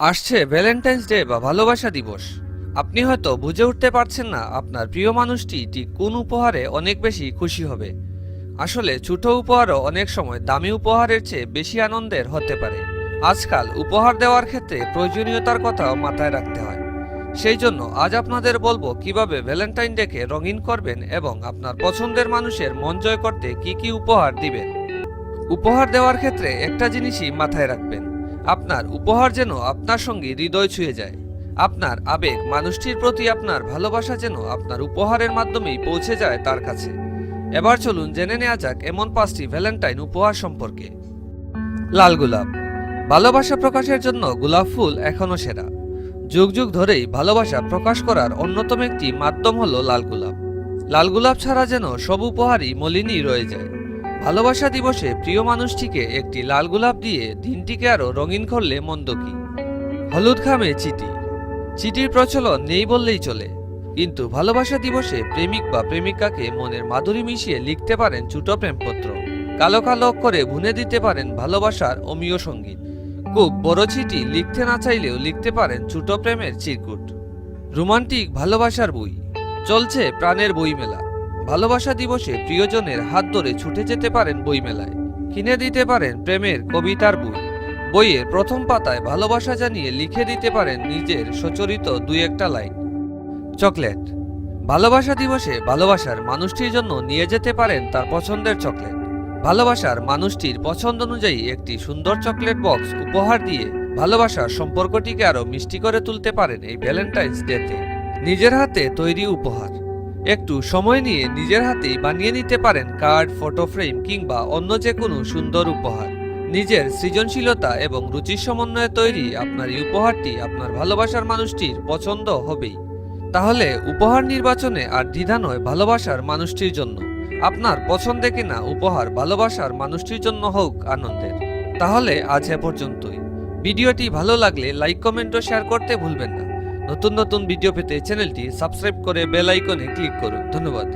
আসছে Valentine's day বা ভালোবাসা দিবস। আপনি হয়তো বুঝে উঠতে পারছেন না আপনার প্রিয় মানুষটি ঠিক কোন উপহারে অনেক বেশি খুশি হবে। আসলে ছোট উপহারও অনেক সময় দামি উপহারের চেয়ে বেশি আনন্দের হতে পারে। আজকাল উপহার দেওয়ার ক্ষেত্রে প্রয়োজনীয়তার কথাও মাথায় রাখতে হয়। সেই জন্য আজ আপনাদের বলব কীভাবে ভ্যালেন্টাইন ডেকে রঙিন করবেন এবং আপনার পছন্দের মানুষের মন জয় করতে কি কি উপহার দিবেন। উপহার দেওয়ার ক্ষেত্রে একটা জিনিসই মাথায় রাখবেন। আপনার উপহার যেন আপনার সঙ্গে হৃদয় ছুঁয়ে যায়। আপনার আবেগ মানুষটির প্রতি আপনার ভালোবাসা যেন আপনার উপহারের মাধ্যমেই পৌঁছে যায় তার কাছে। এবার চলুন জেনে নেওয়া যাক এমন পাঁচটি ভ্যালেন্টাইন উপহার সম্পর্কে। লাল গোলাপ। ভালোবাসা প্রকাশের জন্য গোলাপ ফুল এখনও সেরা। যুগ যুগ ধরেই ভালোবাসা প্রকাশ করার অন্যতম একটি মাধ্যম হলো লাল গোলাপ। লাল গোলাপ ছাড়া যেন সব উপহারই মলিনই রয়ে যায়। ভালোবাসা দিবসে প্রিয় মানুষটিকে একটি লাল গোলাপ দিয়ে দিনটিকে আরও রঙিন করলে মন্দ কি? হলুদ খামে চিঠি। চিঠির প্রচলন নেই বললেই চলে। কিন্তু ভালোবাসা দিবসে প্রেমিক বা প্রেমিকাকে মনের মাধুরী মিশিয়ে লিখতে পারেন ছোট প্রেমপত্র। কালো কালো করে ভুনে দিতে পারেন ভালোবাসার অমীয় সংগীত। খুব বড় চিঠি লিখতে না চাইলেও লিখতে পারেন ছোট প্রেমের চিরকুট। রোমান্টিক ভালোবাসার বই। চলছে প্রাণের বই মেলা ভালোবাসা দিবসে প্রিয়জনের হাত ধরে ছুটে যেতে পারেন বইমেলায়। কিনে দিতে পারেন প্রেমের কবিতার বই। বইয়ের প্রথম পাতায় ভালোবাসা জানিয়ে লিখে দিতে পারেন নিজের সচরিত দুই একটা লাইন। চকলেট। ভালোবাসা দিবসে ভালোবাসার মানুষটির জন্য নিয়ে যেতে পারেন তার পছন্দের চকলেট। ভালোবাসার মানুষটির পছন্দ অনুযায়ী একটি সুন্দর চকলেট বক্স উপহার দিয়ে ভালোবাসার সম্পর্কটিকে আরও মিষ্টি করে তুলতে পারেন এই ভ্যালেন্টাইন্স ডেতে নিজের হাতে তৈরি উপহার। একটু সময় নিয়ে নিজের হাতেই বানিয়ে নিতে পারেন কার্ড, ফটো ফ্রেম কিংবা অন্য যে কোনো সুন্দর উপহার। নিজের সৃজনশীলতা এবং রুচির সমন্বয়ে তৈরি আপনার এই উপহারটি আপনার ভালোবাসার মানুষটির পছন্দ হবেই। তাহলে উপহার নির্বাচনে আর দ্বিধা নয় ভালোবাসার মানুষটির জন্য। আপনার পছন্দে কিনা উপহার ভালোবাসার মানুষটির জন্য হোক আনন্দের। তাহলে আজ এ পর্যন্তই। ভিডিওটি ভালো লাগলে লাইক, কমেন্ট ও শেয়ার করতে ভুলবেন না। নতুন নতুন ভিডিও পেতে চ্যানেলটি সাবস্ক্রাইব করে বেল আইকনে ক্লিক করুন। ধন্যবাদ।